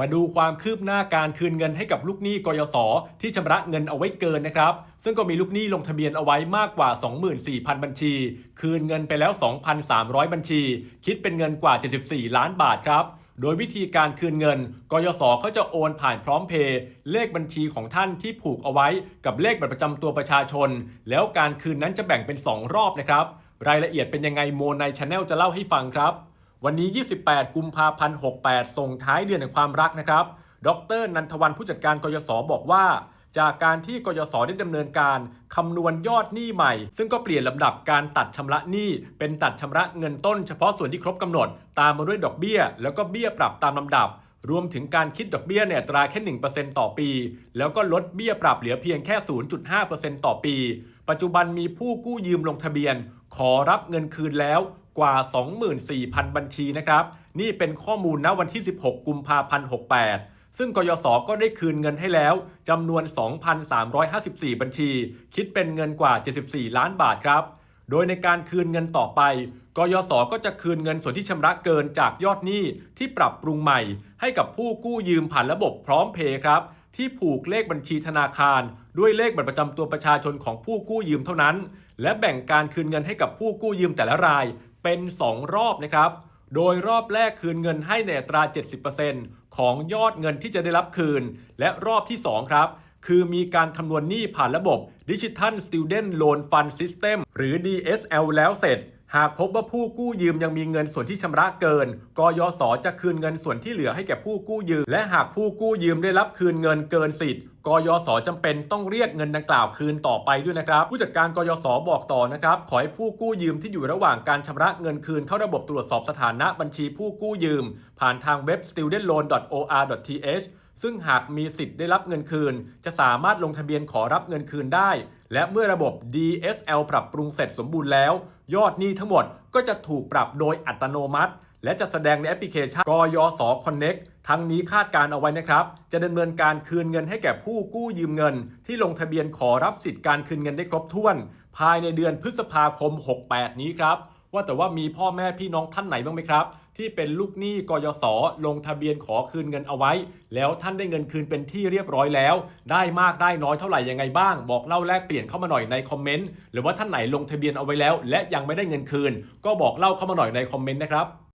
มาดูความคืบหน้าการคืนเงินให้กับลูกหนี้กยศที่ชำระเงินเอาไว้เกินนะครับ ซึ่งก็มีลูกหนี้ลงทะเบียนเอาไว้มากกว่า 24,000 บัญชี คืนเงินไปแล้ว 2,300 บัญชี คิดเป็นเงินกว่า 74 ล้านบาทครับ โดยวิธีการคืนเงิน กยศเขาจะโอนผ่านพร้อมเพย์เลขบัญชีของท่านที่ผูกเอาไว้ กับเลขบัตรประจำตัวประชาชน แล้วการคืนนั้นจะแบ่งเป็น 2 รอบนะครับ รายละเอียดเป็นยังไงโมในชาแนลจะเล่าให้ฟังครับ วันนี้ 28 กุมภาพันธ์ 68 ส่งท้ายเดือนแห่งความรักนะครับ ดร นันทวันผู้จัดการกยศบอกว่า จากการที่กยศได้ดำเนินการคำนวณยอดหนี้ใหม่ ซึ่งก็เปลี่ยนลำดับการตัดชำระหนี้เป็นตัดชำระเงินต้นเฉพาะส่วนที่ครบกำหนด ตามมาด้วยดอกเบี้ย แล้วก็เบี้ยปรับตามลำดับ รวมถึงการคิดดอกเบี้ยเนี่ยอัตราแค่ 1%ต่อปี แล้วก็ลดเบี้ยปรับเหลือเพียงแค่ 0.5%ต่อปี ปัจจุบันมีผู้กู้ยืมลงทะเบียน ขอรับเงินคืนแล้ว กว่า 24,000 บัญชีนะครับ นี่เป็นข้อมูลณวันที่ 16 กุมภาพันธ์ 68 ซึ่งกยศก็ได้คืนเงินให้แล้วจำนวน 2,354 บัญชี คิดเป็นเงินกว่า 74 ล้านบาทครับ โดยในการคืนเงินต่อไปกยศก็จะคืนเงินส่วนที่ชำระเกินจากยอดหนี้ที่ปรับปรุงใหม่ ให้กับผู้กู้ยืมผ่านระบบพร้อมเพย์ครับที่ผูกเลขบัญชีธนาคาร ด้วยเลขบัตรประจำตัวประชาชนของผู้กู้ยืมเท่านั้น และแบ่งการคืนเงินให้กับผู้กู้ยืมแต่ละราย เป็น 2 รอบนะครับ โดยรอบแรกคืนเงินให้ในอัตรา 70%ของยอดเงินที่จะได้รับคืน และรอบที่ 2 ครับ คือมีการคำนวณหนี้ผ่านระบบ Digital Student Loan Fund System หรือ DSL แล้วเสร็จ หากพบว่าผู้กู้ยืมยังมีเงินส่วนที่ชำระเกิน กยศจะคืนเงินส่วนที่เหลือให้แก่ผู้กู้ยืม และหากผู้กู้ยืมได้รับคืนเงินเกินสิทธิ์กยศจำเป็นต้องเรียกเงินดังกล่าวคืนต่อไปด้วยนะครับ ผู้จัดการกยศบอกต่อนะครับ ขอให้ผู้กู้ยืมที่อยู่ระหว่างการชำระเงินคืนเข้าระบบตรวจสอบสถานะบัญชีผู้กู้ยืม ผ่านทางเว็บ studentloan.or.th ซึ่งหากมีสิทธิ์ได้รับเงินคืน จะสามารถลงทะเบียนขอรับเงินคืนได้ และเมื่อระบบ DSL ปรับปรุงเสร็จสมบูรณ์แล้ว ยอดหนี้ทั้งหมดก็จะถูกปรับโดยอัตโนมัติ และจะแสดงในแอปพลิเคชันกยศ Connect ทั้งนี้คาดการเอาไว้นะครับ จะดำเนินการคืนเงินให้แก่ผู้กู้ยืมเงิน ที่ลงทะเบียนขอรับสิทธิ์การคืนเงินได้ครบถ้วน ภายในเดือนพฤษภาคม 68 นี้ครับว่าแต่ว่ามีพ่อแม่พี่น้องท่านไหนบ้างไหมครับ ที่เป็นลูกหนี้กยศลงทะเบียนขอคืนเงินเอาไว้ แล้วท่านได้เงินคืนเป็นที่เรียบร้อยแล้ว ได้มากได้น้อยเท่าไหร่ยังไงบ้าง บอกเล่าแลกเปลี่ยนเข้ามาหน่อยในคอมเมนต์หรือว่าท่านไหนลงทะเบียนเอาไว้แล้ว และยังไม่ได้เงินคืน ก็บอกเล่าเข้ามาหน่อยในคอมเมนต์นะครับ